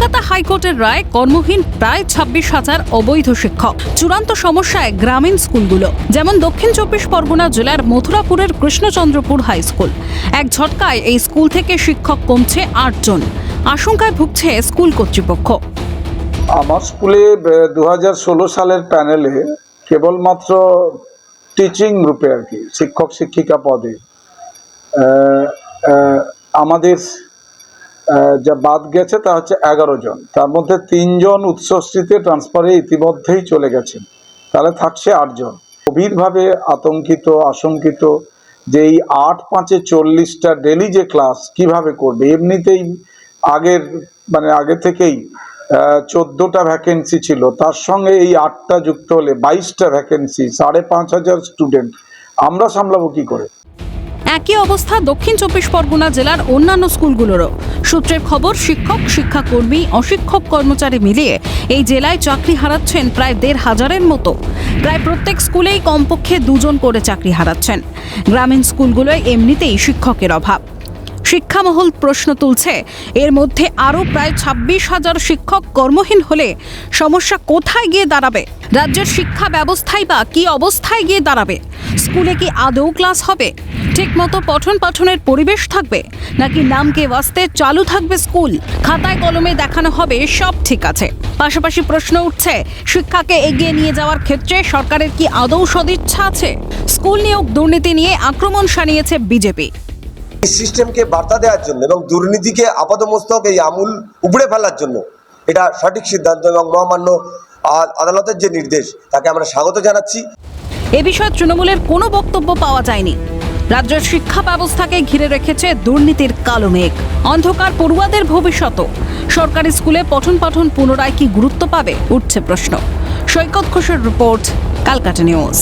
হাইকোর্টের রায় কর্মহীন প্রায় ছাব্বিশ হাজার অবৈধ শিক্ষক। চূড়ান্ত সমস্যায় গ্রামীণ স্কুলগুলো, যেমন দক্ষিণ চব্বিশ পরগনা জেলার মথুরাপুরের কৃষ্ণচন্দ্রপুর হাই স্কুল। এক ঝটকায় এই স্কুল থেকে শিক্ষক কমছে আটজন আশঙ্কায় ভুগছে স্কুল কর্তৃপক্ষ। আমার স্কুলে দু হাজার ষোলো সালের প্যানেলে কেবলমাত্র টিচিং গ্রুপে আর কি শিক্ষক শিক্ষিকা পদে আমাদের যা বাদ গেছে তা হচ্ছে এগারো জন। তার মধ্যে তিনজন উচ্চশ্রীতে ট্রান্সফারে ইতিমধ্যেই চলে গেছেন। তাহলে থাকছে আটজন গভীরভাবে আতঙ্কিত, আশঙ্কিত যে এই আট পাঁচে চল্লিশটা ডেলি যে ক্লাস কীভাবে করবে, এমনিতেই আগের মানে আগে থেকেই চোদ্দোটা ভ্যাকেন্সি ছিল। তার সঙ্গে এই আটটা যুক্ত হলে বাইশটা ভ্যাকেন্সি সাড়ে পাঁচ হাজার স্টুডেন্ট আমরা সামলাবো কি করে? একই অবস্থা দক্ষিণ চব্বিশ পরগনা জেলার অন্যান্য স্কুলগুলোরও। সূত্রের খবর, শিক্ষক, শিক্ষাকর্মী, অশিক্ষক কর্মচারী মিলিয়ে এই জেলায় চাকরি হারাচ্ছেন প্রায় দেড় হাজারের মতো। প্রায় প্রত্যেক স্কুলেই কমপক্ষে দুজন করে চাকরি হারাচ্ছেন। গ্রামীণ স্কুলগুলোয় এমনিতেই শিক্ষকের অভাব। শিক্ষামহল প্রশ্ন তুলছে, এর মধ্যে আরও প্রায় ছাব্বিশ হাজার শিক্ষক কর্মহীন হলে সমস্যা কোথায় গিয়ে দাঁড়াবে? রাজ্যের শিক্ষা ব্যবস্থায় বা কি অবস্থায় গিয়ে দাঁড়াবে? স্কুলে কি আদৌ ক্লাস হবে? ঠিকমতো পঠন পাঠনের পরিবেশ থাকবে? নাকি নামকে ওয়াস্তে চালু থাকবে স্কুল? খাতায় কলমে দেখানো হবে সব ঠিক আছে। পাশাপাশি প্রশ্ন উঠছে, শিক্ষাকে এগিয়ে নিয়ে যাওয়ার ক্ষেত্রে সরকারের কি আদৌ সদিচ্ছা আছে? স্কুল নিয়োগ দুর্নীতি নিয়ে আক্রমণ সানিয়েছে বিজেপি। সিস্টেমকে বার্তা দেওয়ার জন্য এবং দুর্নীতিকে আপাদমস্তক এই আমূল উপড়ে ফেলার জন্য এটা সঠিক সিদ্ধান্ত এবং মহামান্য আদালতের যে নির্দেশ, তাকে আমরা স্বাগত জানাচ্ছি। এ বিষয়ে তৃণমূলের কোনো বক্তব্য পাওয়া যায়নি। রাজ্যের শিক্ষা ব্যবস্থাকে ঘিরে রেখেছে দুর্নীতির কালো মেঘ। অন্ধকার পড়ুয়াদের ভবিষ্যত সরকারি স্কুলে পঠন পাঠন পুনরায় কি গুরুত্ব পাবে, উঠছে প্রশ্ন। সৈকত ঘোষের রিপোর্ট, কালকাটা নিউজ।